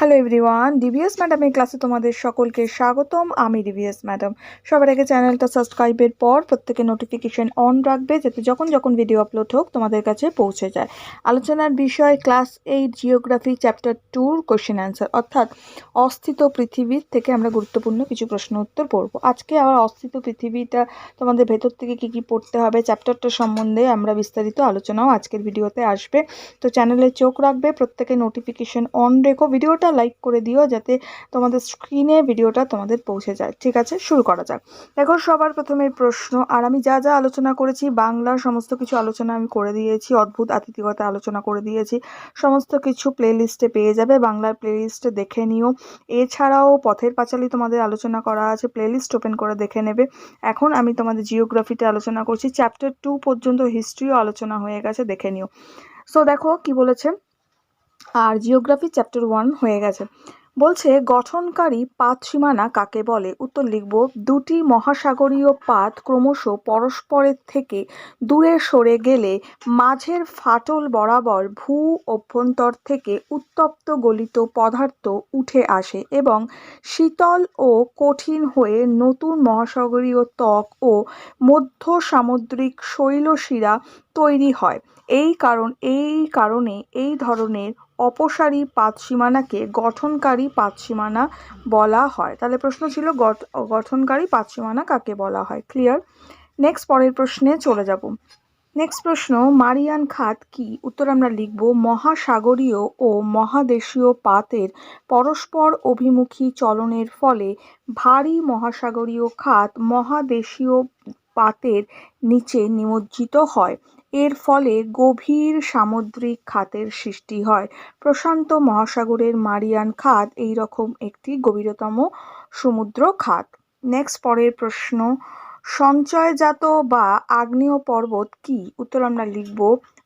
Hello everyone DVS ম্যাডামের ক্লাসে তোমাদের সকলকে স্বাগতম। আমি ডিভিএস ম্যাডাম সবার আগে চ্যানেলটা সাবস্ক্রাইবের পর প্রত্যেকে নোটিফিকেশন অন রাখবে, যাতে যখন যখন ভিডিও আপলোড হোক তোমাদের কাছে পৌঁছে যায়। আলোচনার বিষয় ক্লাস এইট জিওগ্রাফি চ্যাপ্টার টুর কোশ্চেন অ্যান্সার অর্থাৎ, অস্থিত পৃথিবীর থেকে আমরা গুরুত্বপূর্ণ কিছু প্রশ্ন উত্তর পড়ব। আজকে আবার অস্থিত পৃথিবীটা তোমাদের ভেতর থেকে কি কি পড়তে হবে চ্যাপ্টারটা সম্বন্ধে আমরা বিস্তারিত আলোচনাও আজকের ভিডিওতে আসবে। তো চ্যানেলে চোখ রাখবে প্রত্যেকে নোটিফিকেশন অন রেখো। ভিডিওটা লাইক করে দিও যাতে তোমাদের স্ক্রিনে ভিডিওটা তোমাদের পৌঁছে যায়। ঠিক আছে? শুরু করা যাক। দেখো, সবার প্রথমে প্রশ্ন, আর আমি যা যা আলোচনা করেছি, বাংলার সমস্ত কিছু আলোচনা আমি করে দিয়েছি, অদ্ভুত আতিথিকতা আলোচনা করে দিয়েছি। সমস্ত কিছু প্লে লিস্টে পেয়ে যাবে, বাংলার প্লে লিস্টে দেখে নিও। এছাড়াও পথের পাঁচালি তোমাদের আলোচনা করা আছে প্লে লিস্ট ওপেন করে দেখে নেবে। এখন আমি তোমাদের জিওগ্রাফিতে আলোচনা করছি। চ্যাপ্টার টু পর্যন্ত হিস্ট্রিও আলোচনা হয়ে গেছে, দেখে নিও। সো দেখো কি বলেছে? আর জিওগ্রাফি চ্যাপ্টার ওয়ান হয়ে গেছে। বলছে, গঠনকারী পাত সীমানা কাকে বলে? উত্তর লিখব, দুটি মহাসাগরীয় পাত ক্রমশ পরস্পরের থেকে দূরে সরে গেলে মাঝের ফাটল বরাবর ভূ অভ্যন্তর থেকে উত্তপ্ত গলিত পদার্থ উঠে আসে এবং শীতল ও কঠিন হয়ে নতুন মহাসাগরীয় ত্বক ও মধ্য সামুদ্রিক শৈলশিরা তৈরি হয়। এই কারণ, এই কারণে এই ধরনের অপসারী পাতসীমানাকে গঠনকারী পাতসীমানা বলা হয়। তাহলে প্রশ্ন ছিল গঠনকারী পাতসীমানা কাকে বলা হয়? ক্লিয়ার নেক্সট পরের প্রশ্নে চলে যাব। নেক্সট প্রশ্ন, মারিয়ান খাত কি? উত্তর আমরা লিখব, মহাসাগরীয় ও মহাদেশীয় পাতের পরস্পর অভিমুখী চলনের ফলে ভারী মহাসাগরীয় খাত মহাদেশীয় পাতের নিচে নিমজ্জিত হয়। এর ফলে গভীর সামুদ্রিক খাতের সৃষ্টি হয়। প্রশান্ত মহাসাগরের মারিয়ান খাত এই রকম একটি গভীরতম সমুদ্র খাত। নেক্সট পরের প্রশ্ন, সঞ্চয়জাত বা আগ্নেয় পর্বত কি? উত্তর আমরা লিখব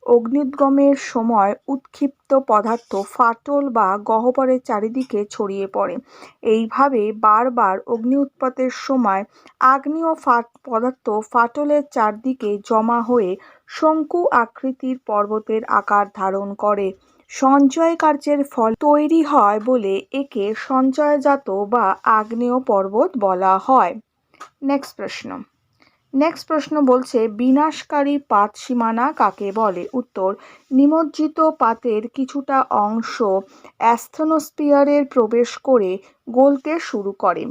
অগ্নিদ্গমের সময় উৎক্ষিপ্ত পদার্থ ফাটল বা গহ্বরের চারিদিকে ছড়িয়ে পড়ে। এইভাবে বারবার অগ্নি উৎপাতের সময় আগ্নেয় ফাট পদার্থ ফাটলের চারদিকে জমা হয়ে শঙ্কু আকৃতির পর্বতের আকার ধারণ করে। সঞ্চয় কার্যের ফল তৈরি হয় বলে একে সঞ্চয়জাত বা আগ্নেয় পর্বত বলা হয়। নেক্সট প্রশ্ন। নেক্সট প্রশ্ন বলছে, বিনাশকারী পাত সীমানা কাকে বলে? উত্তর, নিমজ্জিত পাতের কিছুটা অংশ অ্যাস্থনোস্পিয়ারের প্রবেশ করে গলতে শুরু করে।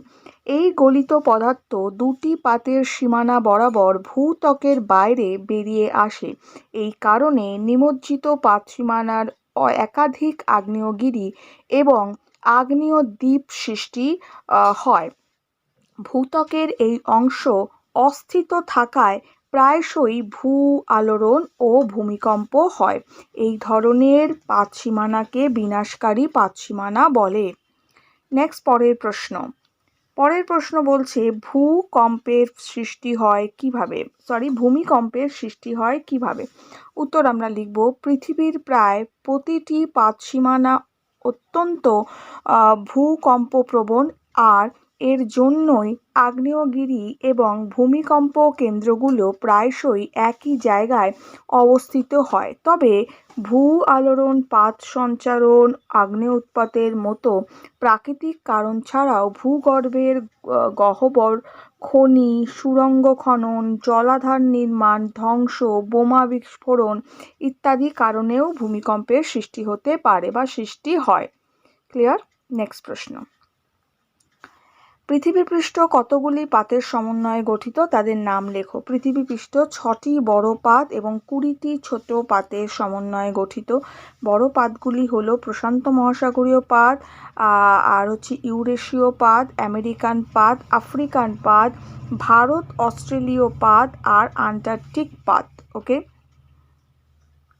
এই গলিত পদার্থ দুটি পাতের সীমানা বরাবর ভূত্বকের বাইরে বেরিয়ে আসে। এই কারণে নিমজ্জিত পাত সীমানার একাধিক আগ্নেয়গিরি এবং আগ্নেয় দ্বীপ সৃষ্টি হয়। ভূত্বকের এই অংশ অস্থিত থাকায় প্রায়শই ভূ আলোড়ন ও ভূমিকম্প হয়। এই ধরনের পাতসীমানাকে বিনাশকারী পাতসীমানা বলে। নেক্সট পরের প্রশ্ন। পরের প্রশ্ন বলছে, ভূকম্পের সৃষ্টি হয় কীভাবে? সরি ভূমিকম্পের সৃষ্টি হয় কীভাবে? উত্তর আমরা লিখব, পৃথিবীর প্রায় প্রতিটি পাতসীমানা অত্যন্ত ভূকম্পপ্রবণ আর এর জন্যই আগ্নেয়গিরি এবং ভূমিকম্প কেন্দ্রগুলো প্রায়শই একই জায়গায় অবস্থিত হয়। তবে ভূ আলোড়ন, পাত সঞ্চারণ, আগ্নেয় উৎপাতের মতো প্রাকৃতিক কারণ ছাড়াও ভূগর্ভের গহ্বর, খনি সুড়ঙ্গ খনন, জলাধার নির্মাণ, ধ্বংস, বোমা বিস্ফোরণ ইত্যাদি কারণেও ভূমিকম্পের সৃষ্টি হতে পারে বা সৃষ্টি হয়। ক্লিয়ার? নেক্সট প্রশ্ন। পৃথিবী পৃষ্ঠ কতগুলি পাতের সমন্বয়ে গঠিত তাদের নাম লেখো। পৃথিবী পৃষ্ঠ ছটি বড় পাত এবং কুড়িটি ছোট পাতের সমন্বয়ে গঠিত। বড় পাতগুলি হলো প্রশান্ত মহাসাগরীয় পাত আর হচ্ছে ইউরেশীয় পাত, আমেরিকান পাত, আফ্রিকান পাত, ভারত, অস্ট্রেলীয় পাত, আর আন্টার্কটিক পাত, ওকে?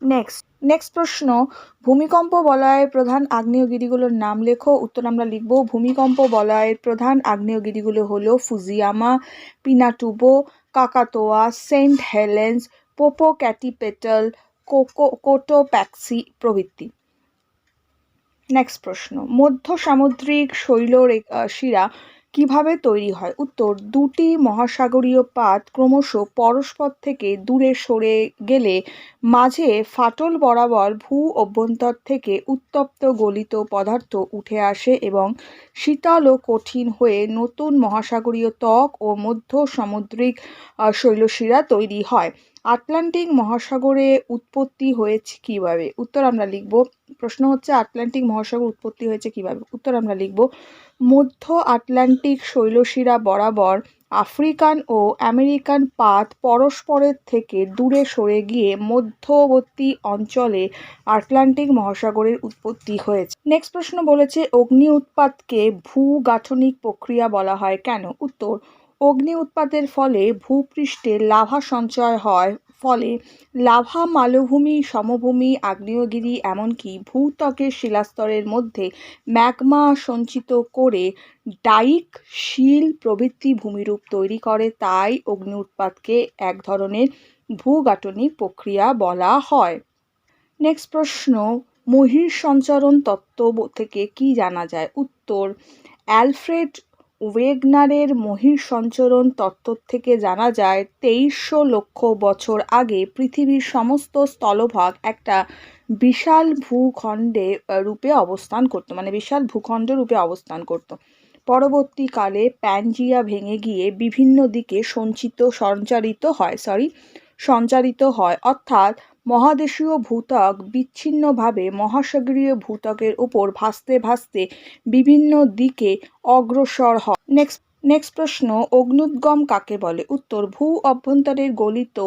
নেক্সট নেক্সট প্রশ্ন, ভূমিকম্প বলয়ের প্রধান আগ্নেয়গিরিগুলোর নাম লেখো। উত্তর আমরা লিখব, ভূমিকম্প বলয়ের প্রধান আগ্নেয়গিরিগুলো হলো Fujiyama, Pinatubo, Krakatoa, Saint Helens, Popocatepetl, cocoa, Cotopaxi প্রভৃতি। নেক্সট প্রশ্ন, মধ্য সামুদ্রিক শৈল শিরা কীভাবে তৈরি হয়? উত্তর, দুটি মহাসাগরীয় পাত ক্রমশ পরস্পর থেকে দূরে সরে গেলে মাঝে ফাটল বরাবর ভূ অভ্যন্তর থেকে উত্তপ্ত গলিত পদার্থ উঠে আসে এবং শীতল ও কঠিন হয়ে নতুন মহাসাগরীয় ত্বক ও মধ্য সামুদ্রিক শৈলশিরা তৈরি হয়। আটলান্টিক মহাসাগরে উৎপত্তি হয়েছে কীভাবে? উত্তর আমরা লিখব। প্রশ্ন হচ্ছে, আটলান্টিক মহাসাগর উৎপত্তি হয়েছে কীভাবে? উত্তর আমরা লিখব। মধ্য আটলান্টিক শৈলশিরা বরাবর আফ্রিকান ও আমেরিকান পাত পরস্পরের থেকে দূরে সরে গিয়ে মধ্যবর্তী অঞ্চলে আটলান্টিক মহাসাগরের উৎপত্তি হয়েছে। নেক্সট প্রশ্ন বলেছে, অগ্নি উৎপাতকে ভূগাঠনিক প্রক্রিয়া বলা হয় কেন? উত্তর অগ্নি উৎপাতের ফলে ভূপৃষ্ঠে লাভা সঞ্চয় হয়। ফলে লাভা মালভূমি, সমভূমি, আগ্নেয়গিরি এমনকি ভূত্বকের শিলাস্তরের মধ্যে ম্যাগমা সঞ্চিত করে ডাইক শিল প্রভৃতি ভূমিরূপ তৈরি করে, তাই অগ্নি উৎপাতকে এক ধরনের ভূগাঠনিক প্রক্রিয়া বলা হয়। নেক্সট প্রশ্ন মহির সঞ্চরণ তত্ত্ব থেকে কি জানা যায়? উত্তর, অ্যালফ্রেড ওয়েগনারের মহির সঞ্চরণ তত্ত্ব থেকে জানা যায়, তেইশশো লক্ষ বছর আগে পৃথিবীর সমস্ত স্থলভাগ একটা বিশাল ভূখণ্ডে রূপে অবস্থান করত মানে বিশাল ভূখণ্ড রূপে অবস্থান করত। পরবর্তীকালে প্যানজিয়া ভেঙে গিয়ে বিভিন্ন দিকে সঞ্চিত, সঞ্চারিত হয় সরি সঞ্চারিত হয়। অর্থাৎ মহাদেশীয় ভূত্বক বিচ্ছিন্নভাবে মহাসাগরীয় ভূত্বকের উপর ভাসতে ভাসতে বিভিন্ন দিকে অগ্রসর হয়। নেক্সট নেক্সট প্রশ্ন, অগ্নুদ্গম কাকে বলে? উত্তর, ভূ অভ্যন্তরের গলিত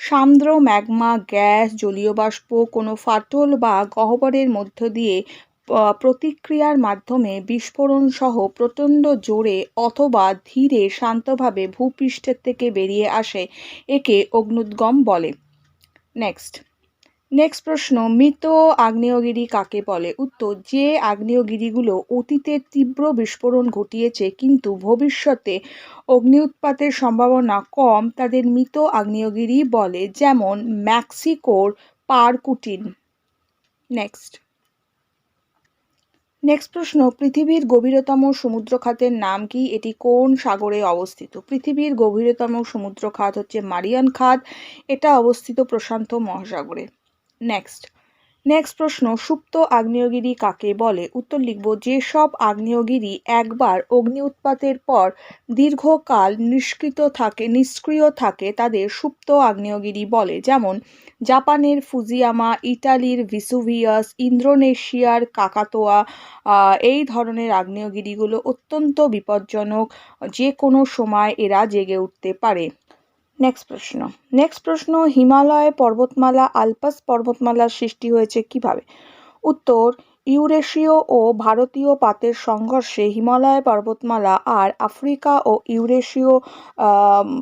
সান্দ্র ম্যাগমা গ্যাস, জলীয় বাষ্প, কোনো ফাটল বা গহ্বরের মধ্য দিয়ে প্রতিক্রিয়ার মাধ্যমে বিস্ফোরণ সহ প্রচণ্ড জোরে অথবা ধীরে শান্তভাবে ভূপৃষ্ঠের থেকে বেরিয়ে আসে, একে অগ্নুদ্গম বলে। নেক্সট নেক্সট প্রশ্ন, মৃত আগ্নেয়গিরি কাকে বলে? উত্তর, যে আগ্নেয়গিরিগুলো অতীতে তীব্র বিস্ফোরণ ঘটিয়েছে, কিন্তু ভবিষ্যতে অগ্নি উৎপাতের সম্ভাবনা কম, তাদের মৃত আগ্নেয়গিরি বলে, যেমন ম্যাক্সিকোর পারকুটিন। নেক্সট নেক্সট প্রশ্ন, পৃথিবীর গভীরতম সমুদ্র খাতের নাম কি? এটি কোন সাগরে অবস্থিত? পৃথিবীর গভীরতম সমুদ্র খাত হচ্ছে মারিয়ান খাত। এটা অবস্থিত প্রশান্ত মহাসাগরে। নেক্সট নেক্সট প্রশ্ন, সুপ্ত আগ্নেয়গিরি কাকে বলে? উত্তর লিখব যেসব আগ্নেয়গিরি একবার অগ্নি উৎপাতের পর দীর্ঘকাল নিষ্কৃত থাকে, নিষ্ক্রিয় থাকে, তাদের সুপ্ত আগ্নেয়গিরি বলে। যেমন, জাপানের ফুজিয়ামা, ইটালির ভিসুভিয়াস, ইন্দোনেশিয়ার কাকাতোয়া এই ধরনের আগ্নেয়গিরিগুলো অত্যন্ত বিপজ্জনক যে কোনো সময় এরা জেগে উঠতে পারে। নেক্সট প্রশ্ন. নেক্সট প্রশ্ন, হিমালয় পর্বতমালা, আলপাস পর্বতমালার সৃষ্টি হয়েছে কীভাবে? উত্তর, ইউরেশীয় ও ভারতীয় পাতের সংঘর্ষে হিমালয় পর্বতমালা আর আফ্রিকা ও ইউরেশীয়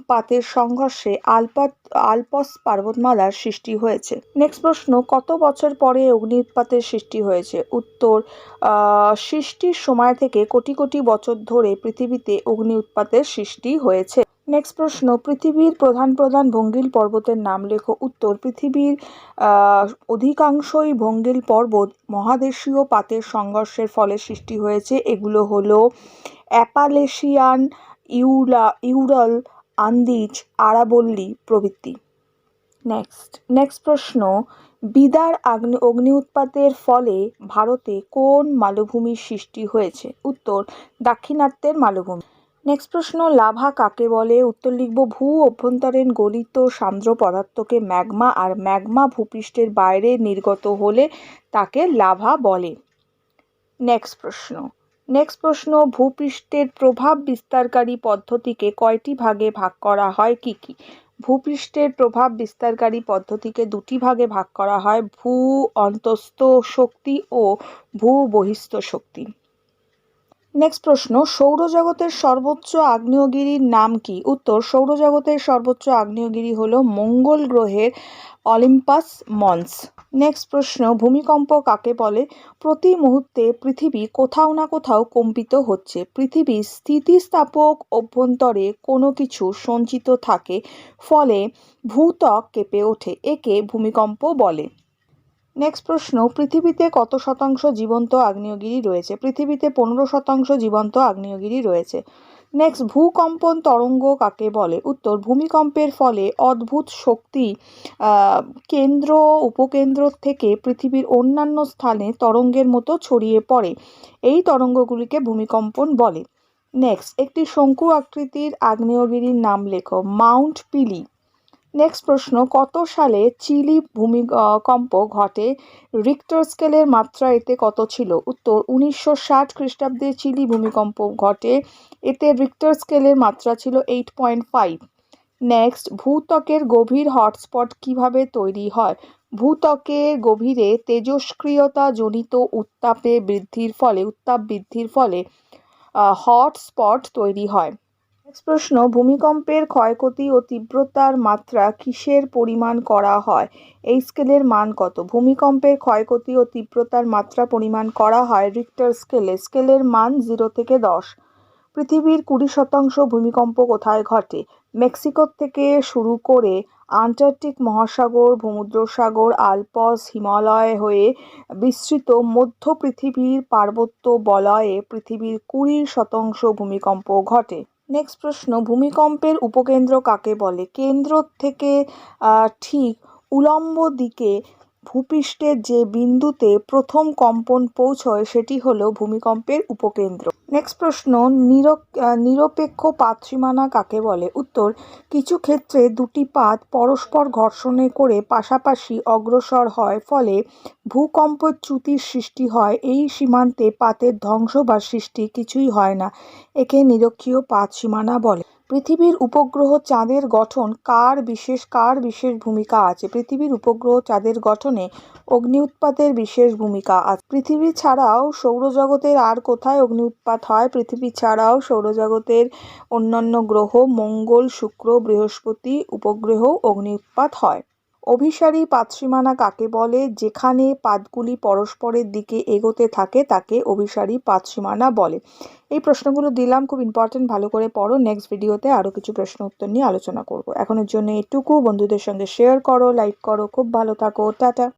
পাতের সংঘর্ষে আলপাত, আলপস পর্বতমালার সৃষ্টি হয়েছে। নেক্সট প্রশ্ন, কত বছর পরে অগ্নি উৎপাতের সৃষ্টি হয়েছে? উত্তর সৃষ্টির সময় থেকে কোটি কোটি বছর ধরে পৃথিবীতে অগ্নি উৎপাতের সৃষ্টি হয়েছে। নেক্সট প্রশ্ন, পৃথিবীর প্রধান প্রধান ভঙ্গিল পর্বতের নাম লেখো। উত্তর, পৃথিবীর অধিকাংশই ভঙ্গিল পর্বত মহাদেশীয় পাতের সংঘর্ষের ফলে সৃষ্টি হয়েছে। এগুলো হলো অ্যাপালেশিয়ান ইউলা, ইউরাল, আন্দিজ, আরাবল্লী প্রভৃতি। নেক্সট নেক্সট প্রশ্ন, বিদার আগ্নে, অগ্নি উৎপাতের ফলে ভারতে কোন মালভূমির সৃষ্টি হয়েছে? উত্তর, দাক্ষিণাত্যের মালভূমি। নেক্সট প্রশ্ন, লাভা কাকে বলে? উত্তর লিখব, ভূ অভ্যন্তরীণ গলিত সান্দ্র পদার্থকে ম্যাগমা আর ম্যাগমা ভূপৃষ্ঠের বাইরে নির্গত হলে তাকে লাভা বলে। নেক্সট প্রশ্ন নেক্সট প্রশ্ন, ভূপৃষ্ঠের প্রভাব বিস্তারকারী পদ্ধতিকে কয়টি ভাগে ভাগ করা হয়? কি কি? ভূপৃষ্ঠের প্রভাব বিস্তারকারী পদ্ধতিকে দুটি ভাগে ভাগ করা হয়, ভূ অন্তস্থ শক্তি ও ভূ বহিস্থ শক্তি। নেক্সট প্রশ্ন, সৌরজগতের সর্বোচ্চ আগ্নেয়গিরির নাম কি? উত্তর, সৌরজগতের সর্বোচ্চ আগ্নেয়গিরি হলো মঙ্গল গ্রহের অলিম্পাস মন্স। নেক্সট প্রশ্ন, ভূমিকম্প কাকে বলে? প্রতি মুহূর্তে পৃথিবী কোথাও না কোথাও কম্পিত হচ্ছে। পৃথিবীর স্থিতিস্থাপক অভ্যন্তরে কোনো কিছু সঞ্চিত থাকে, ফলে ভূত্বক কেঁপে ওঠে, একে ভূমিকম্প বলে। নেক্সট প্রশ্ন, পৃথিবীতে কত শতাংশ জীবন্ত আগ্নেয়গিরি রয়েছে? পৃথিবীতে পনেরো শতাংশ জীবন্ত আগ্নেয়গিরি রয়েছে। নেক্সট ভূকম্পন তরঙ্গ কাকে বলে? উত্তর, ভূমিকম্পের ফলে অদ্ভুত শক্তি কেন্দ্র, উপকেন্দ্র থেকে পৃথিবীর অন্যান্য স্থানে তরঙ্গের মতো ছড়িয়ে পড়ে। এই তরঙ্গগুলিকে ভূমিকম্পন বলে। নেক্সট একটি শঙ্কু আকৃতির আগ্নেয়গিরির নাম লেখো। মাউন্ট পিলি। নেক্সট প্রশ্ন, কত সালে চিলি ভূমিকম্প ঘটে? রিক্টর স্কেলের মাত্রা এতে কত ছিল? উত্তর, উনিশশো ষাট খ্রিস্টাব্দে চিলি ভূমিকম্প ঘটে। এতে রিক্টর স্কেলের মাত্রা ছিল এইট পয়েন্ট ফাইভ নেক্সট ভূত্বকের গভীর হটস্পট কীভাবে তৈরি হয়? ভূত্বকের গভীরে তেজস্ক্রিয়তা জনিত উত্তাপে বৃদ্ধির ফলে, উত্তাপ বৃদ্ধির ফলে হটস্পট তৈরি হয়। নেক্সট প্রশ্ন, ভূমিকম্পের ক্ষয়ক্ষতি ও তীব্রতার মাত্রা কিসের পরিমাণ করা হয়? এই স্কেলের মান কত? ভূমিকম্পের ক্ষয়ক্ষতি ও তীব্রতার মাত্রা পরিমাণ করা হয় রিক্টার স্কেলে স্কেলের মান জিরো থেকে দশ। পৃথিবীর কুড়ি শতাংশ ভূমিকম্প কোথায় ঘটে? মেক্সিকো থেকে শুরু করে আন্টার্কটিক মহাসাগর, ভূমধ্যসাগর, আলপস, হিমালয় হয়ে বিস্তৃত মধ্য পৃথিবীর পার্বত্য বলয়ে পৃথিবীর কুড়ি শতাংশ ভূমিকম্প ঘটে। নেক্সট প্রশ্ন ভূমিকম্পের উপকেন্দ্র কাকে বলে? কেন্দ্র থেকে ঠিক উলম্ব দিকে ভূপৃষ্ঠের যে বিন্দুতে প্রথম কম্পন পৌঁছয়, সেটি হলো ভূমিকম্পের উপকেন্দ্র। নেক্সট প্রশ্ন নিরপেক্ষ পাতসীমানা কাকে বলে? উত্তর, কিছু ক্ষেত্রে দুটি পাত পরস্পর ঘর্ষণে করে পাশাপাশি অগ্রসর হয়, ফলে ভূকম্প চ্যুতির সৃষ্টি হয়। এই সীমান্তে পাতের ধ্বংস বা সৃষ্টি কিছুই হয় না, একে নিরক্ষীয় পাত সীমানা বলে। পৃথিবীর উপগ্রহ চাঁদের গঠন কার বিশেষ কার বিশেষ ভূমিকা আছে? পৃথিবীর উপগ্রহ চাঁদের গঠনে অগ্নি উৎপাতের বিশেষ ভূমিকা আছে। পৃথিবী ছাড়াও সৌরজগতের আর কোথায় অগ্নি উৎপাত হয়? পৃথিবী ছাড়াও সৌরজগতের অন্যান্য গ্রহ মঙ্গল, শুক্র, বৃহস্পতি উপগ্রহ অগ্নি উৎপাত হয়। অভিসারী পাতসীমানা কাকে বলে, যেখানে পাতগুলি পরস্পরের দিকে এগোতে থাকে তাকে অভিসারী পাতসীমানা বলে। এই প্রশ্নগুলো দিলাম, খুব ইম্পর্টেন্ট ভালো করে পড়ো। নেক্সট ভিডিওতে আরও কিছু প্রশ্ন উত্তর নিয়ে আলোচনা করব। এখনের জন্য এটুকু। বন্ধুদের সঙ্গে শেয়ার করো লাইক করো। খুব ভালো থাকো। টাটা।